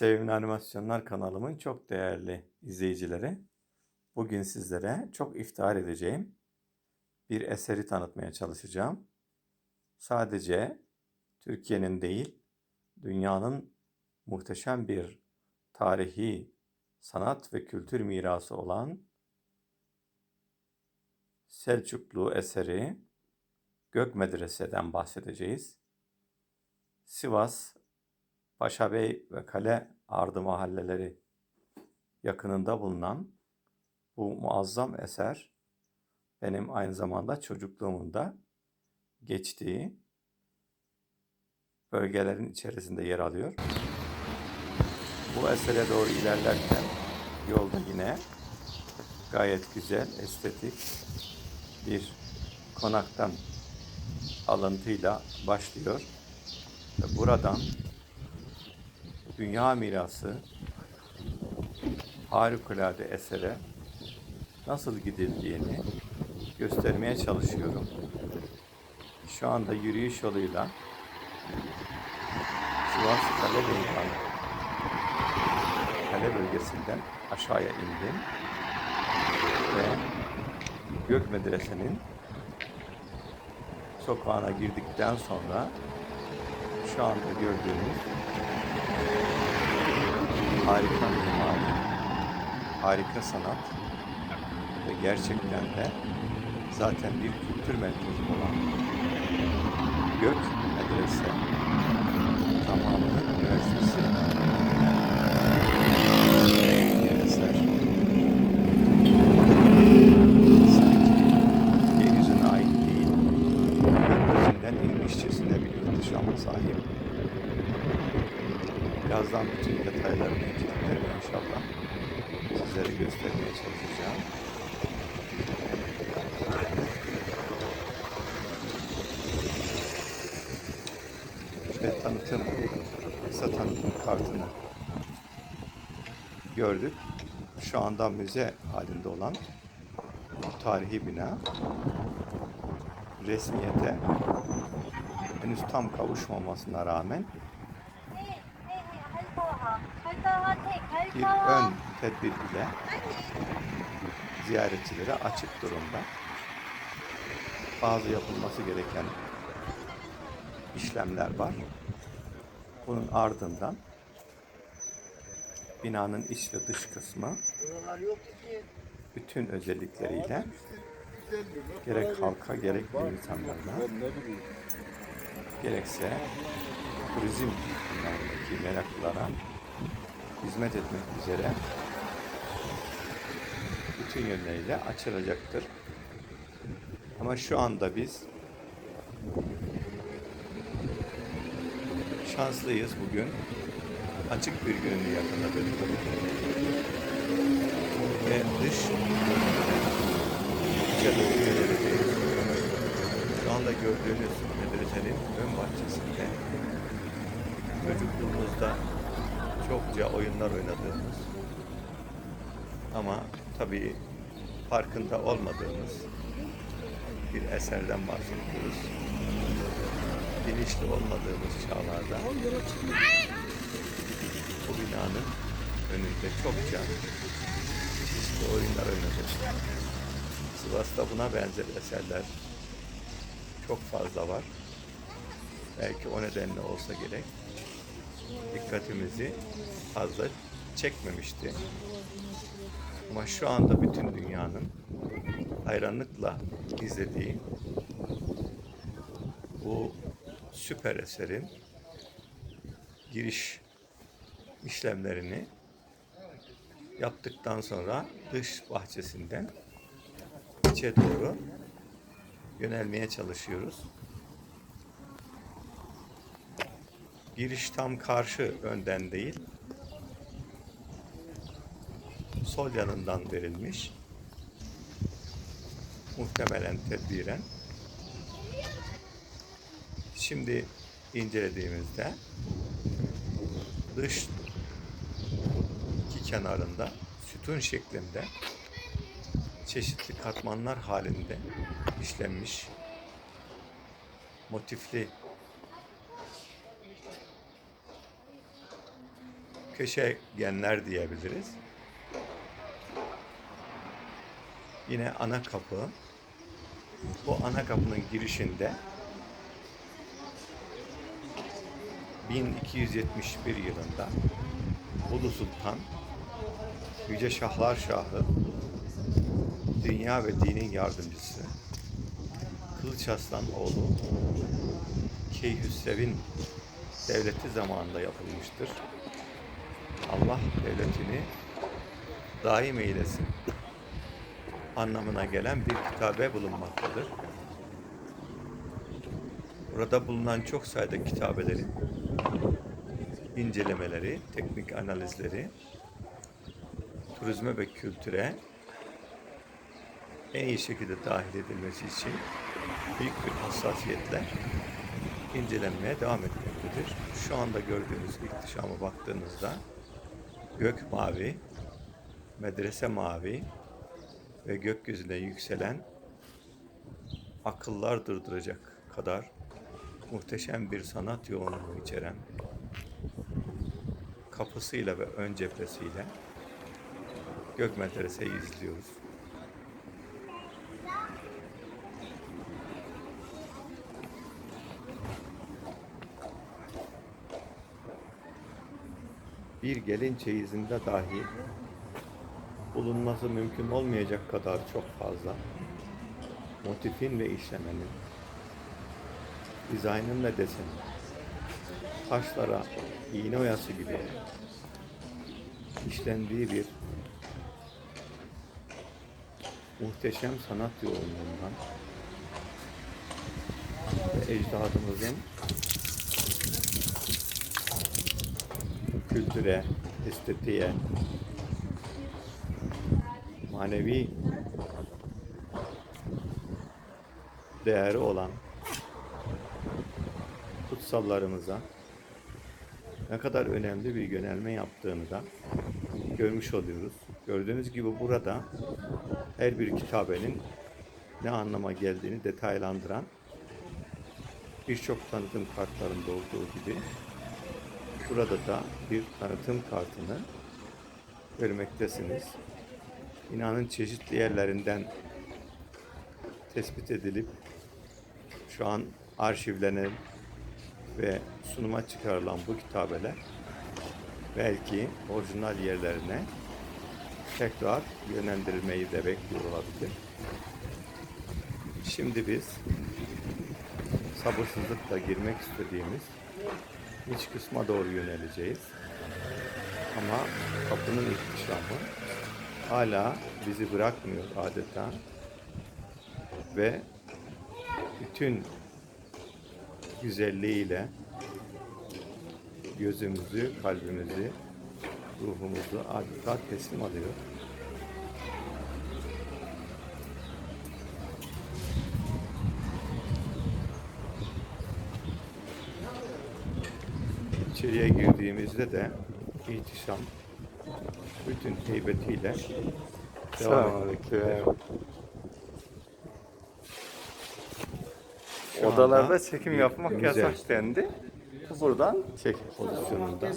Sevimli Animasyonlar kanalımın çok değerli izleyicileri, bugün sizlere çok iftihar edeceğim bir eseri tanıtmaya çalışacağım. Sadece Türkiye'nin değil, dünyanın muhteşem bir tarihi, sanat ve kültür mirası olan Selçuklu eseri Gök Medrese'den bahsedeceğiz. Sivas Paşabey ve Kale Ardı mahalleleri yakınında bulunan bu muazzam eser benim aynı zamanda çocukluğumun da geçtiği bölgelerin içerisinde yer alıyor. Bu esere doğru ilerlerken yolda yine gayet güzel, estetik bir konaktan alıntıyla başlıyor. Ve buradan dünya mirası harikulade esere nasıl gidildiğini göstermeye çalışıyorum. Şu anda yürüyüş yoluyla Sivas Kale Meydan Kale bölgesinden aşağıya indim ve Gök Medrese'nin sokağına girdikten sonra şu anda gördüğünüz harika mimari, harika sanat. Ve gerçekten de zaten bir kültür merkezi olan Gök Medrese tamamının üniversitesi bir eser. Sanki yeryüzüne ait değil, gökyüzünden inmişçesine bir ihtişama sahip. Birazdan bütün detaylarını, etkinliklerini inşallah sizlere göstermeye çalışacağım. İşte tanıtım, tanıtım kartını gördük. Şu anda müze halinde olan tarihi bina resmiyete henüz tam kavuşmamasına rağmen bir ön tedbir ile ziyaretçilere açık durumda. Bazı yapılması gereken işlemler var. Bunun ardından binanın iç ve dış kısmı bütün özellikleriyle gerek halka gerek bilim insanlarına gerekse turizm alanındaki meraklılara hizmet etmek üzere bütün yönleriyle açılacaktır. Ama şu anda biz şanslıyız bugün. Açık bir günün yakaladık. Ve dış içe doğru yöneleceğiz. Şu anda gördüğünüz medresenin ön bahçesinde çocukluğumuzda çokça oyunlar oynadığımız ama tabii farkında olmadığımız bir eserden bahsediyoruz. Bilinçli olmadığımız çağlarda bu binanın önünde çokça çeşitli oyunlar oynadık. Sivas'ta buna benzer eserler çok fazla var. Belki o nedenle olsa gerek dikkatimizi fazla çekmemişti. Ama şu anda bütün dünyanın hayranlıkla izlediği bu süper eserin giriş işlemlerini yaptıktan sonra dış bahçesinden içe doğru yönelmeye çalışıyoruz. Giriş tam karşı önden değil, sol yanından verilmiş. Muhtemelen tedbiren. Şimdi incelediğimizde dış iki kenarında sütun şeklinde çeşitli katmanlar halinde işlenmiş motifli köşegenler diyebiliriz. Yine ana kapı. Bu ana kapının girişinde 1271 yılında Ulu Sultan Yüce Şahlar Şahı dünya ve dinin yardımcısı Kılıç Arslan oğlu Keyhüsrev'in devleti zamanında yapılmıştır. Allah devletini daim eylesin anlamına gelen bir kitabe bulunmaktadır. Burada bulunan çok sayıda kitabelerin incelemeleri, teknik analizleri, turizme ve kültüre en iyi şekilde dahil edilmesi için büyük bir hassasiyetle incelenmeye devam etmektedir. Şu anda gördüğünüz ihtişama baktığınızda gök mavi, medrese mavi ve gökyüzüne yükselen akıllar durduracak kadar muhteşem bir sanat yoğunluğu içeren kapısıyla ve ön cephesiyle gök medreseyi izliyoruz. bir gelin çeyizinde dahi bulunması mümkün olmayacak kadar çok fazla motifin ve işlemenin, dizaynın ve desenin, taşlara iğne oyası gibi işlendiği bir muhteşem sanat yoğunluğundan ve ecdadımızın kültüre, estetiğe, manevi değeri olan kutsallarımıza ne kadar önemli bir yönelme yaptığını da görmüş oluyoruz. Gördüğünüz gibi burada her bir kitabenin ne anlama geldiğini detaylandıran birçok tanıtım kartlarında olduğu gibi burada da bir tanıtım kartını görmektesiniz. Binanın çeşitli yerlerinden tespit edilip şu an arşivlenen ve sunuma çıkarılan bu kitabeler belki orijinal yerlerine tekrar yönlendirilmeyi de bekliyor olabilir. Şimdi biz sabırsızlıkla girmek istediğimiz iç kısma doğru yöneleceğiz. Ama kapının ihtişamı hala bizi bırakmıyor adeta. Ve bütün güzelliğiyle gözümüzü, kalbimizi, ruhumuzu adeta teslim alıyor. İçeriye girdiğimizde de ihtişam bütün heybetiyle devam Selamünaleyküm. Şu Odalarda anda çekim yapmak yasak dendi. Buradan çek. pozisyonunda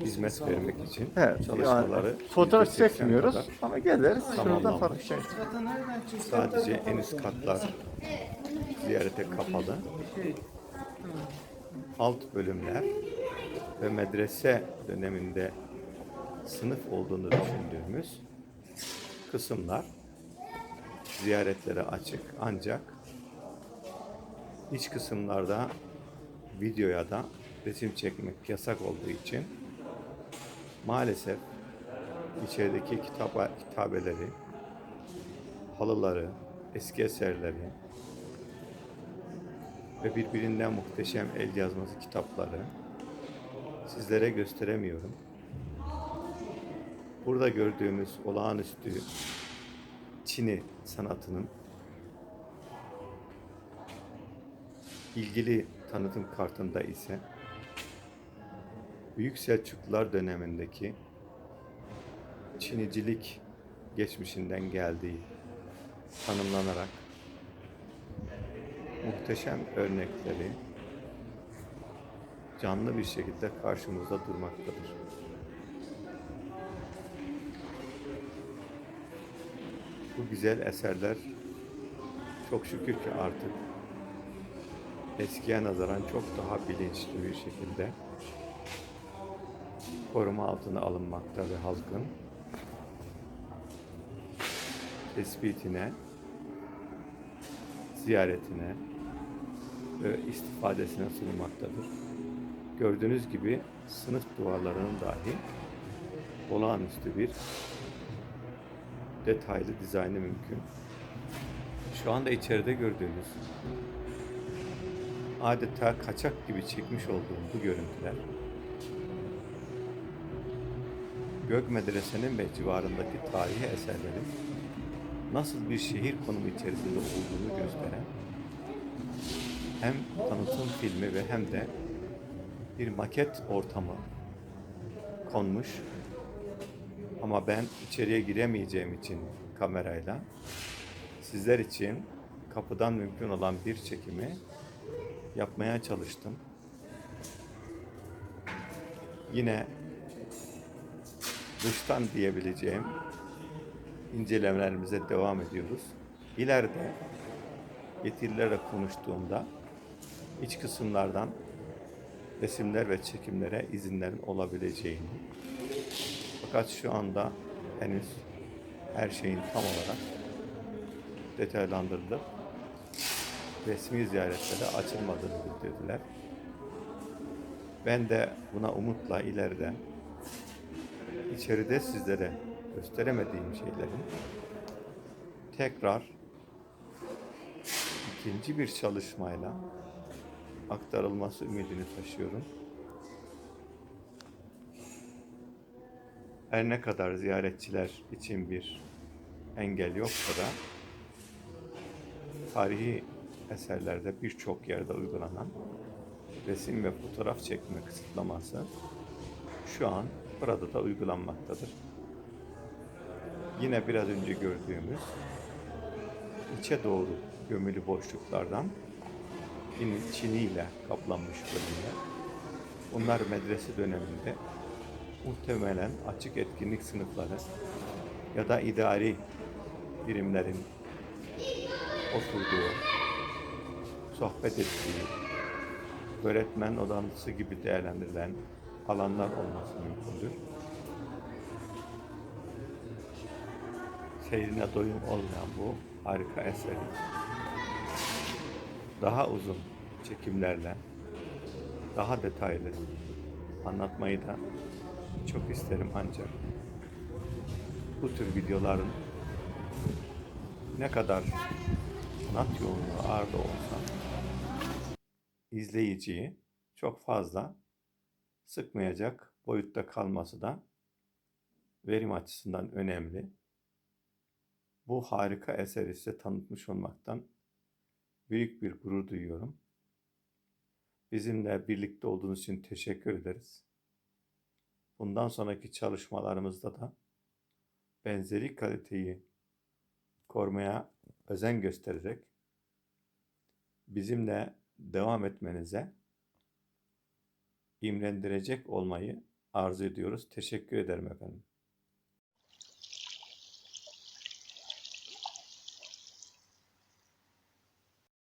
hizmet vermek için Evet, çalışmaları yani fotoğraf %80 çekmiyoruz ama geliriz şurada tamamlanmış. farklı şey. Sadece en üst katlar ziyarete kapalı. Alt bölümler ve medrese döneminde sınıf olduğunu düşündüğümüz kısımlar ziyaretlere açık ancak iç kısımlarda videoya da resim çekmek yasak olduğu için maalesef içerideki kitaba, kitabeleri halıları, eski eserleri ve birbirinden muhteşem el yazması kitapları sizlere gösteremiyorum. Burada gördüğümüz olağanüstü Çin'i sanatının ilgili tanıtım kartında ise Büyük Selçuklular dönemindeki Çinicilik geçmişinden geldiği tanımlanarak muhteşem örnekleri canlı bir şekilde karşımızda durmaktadır. Bu güzel eserler çok şükür ki artık eskiye nazaran çok daha bilinçli bir şekilde koruma altına alınmakta ve halkın tespitine, ziyaretine ve istifadesine sunulmaktadır. Gördüğünüz gibi sınıf duvarlarının dahi olağanüstü bir detaylı dizaynı mümkün. Şu anda içeride gördüğünüz adeta kaçak gibi çekmiş olduğum bu görüntüler Gök Medrese'nin ve civarındaki tarihi eserlerin nasıl bir şehir konumu içerisinde olduğunu gösteren hem tanıtım filmi ve hem de bir maket ortamı konmuş. Ama ben içeriye giremeyeceğim için kamerayla sizler için kapıdan mümkün olan bir çekimi yapmaya çalıştım. Yine dıştan diyebileceğim incelemelerimize devam ediyoruz. İleride yetkililerle konuştuğumda iç kısımlardan resimler ve çekimlere izinlerin olabileceğini fakat şu anda henüz her şeyin tam olarak detaylandırılıp resmi ziyaretlere açılmadığını bildirdiler. Ben de buna umutla ileride içeride sizlere gösteremediğim şeylerin tekrar ikinci bir çalışmayla aktarılması ümidini taşıyorum. Her ne kadar ziyaretçiler için bir engel yoksa da tarihi eserlerde birçok yerde uygulanan resim ve fotoğraf çekme kısıtlaması şu an burada da uygulanmaktadır. Yine biraz önce gördüğümüz içe doğru gömülü boşluklardan yine çiniyle kaplanmış bölümler. Bunlar medrese döneminde muhtemelen açık etkinlik sınıfları ya da idari birimlerin oturduğu, sohbet ettiği, öğretmen odası gibi değerlendirilen alanlar olması mümkündür. Seyrine doyum olmayan bu harika eseri daha uzun çekimlerle daha detaylı anlatmayı da çok isterim ancak bu tür videoların ne kadar sanat yoğunluğu ağır olsa izleyiciyi çok fazla sıkmayacak boyutta kalması da verim açısından önemli. Bu harika eseri size tanıtmış olmaktan büyük bir gurur duyuyorum. Bizimle birlikte olduğunuz için teşekkür ederiz. Bundan sonraki çalışmalarımızda da benzeri kaliteyi korumaya özen göstererek bizimle devam etmenize imrendirecek olmayı arzu ediyoruz. Teşekkür ederim efendim.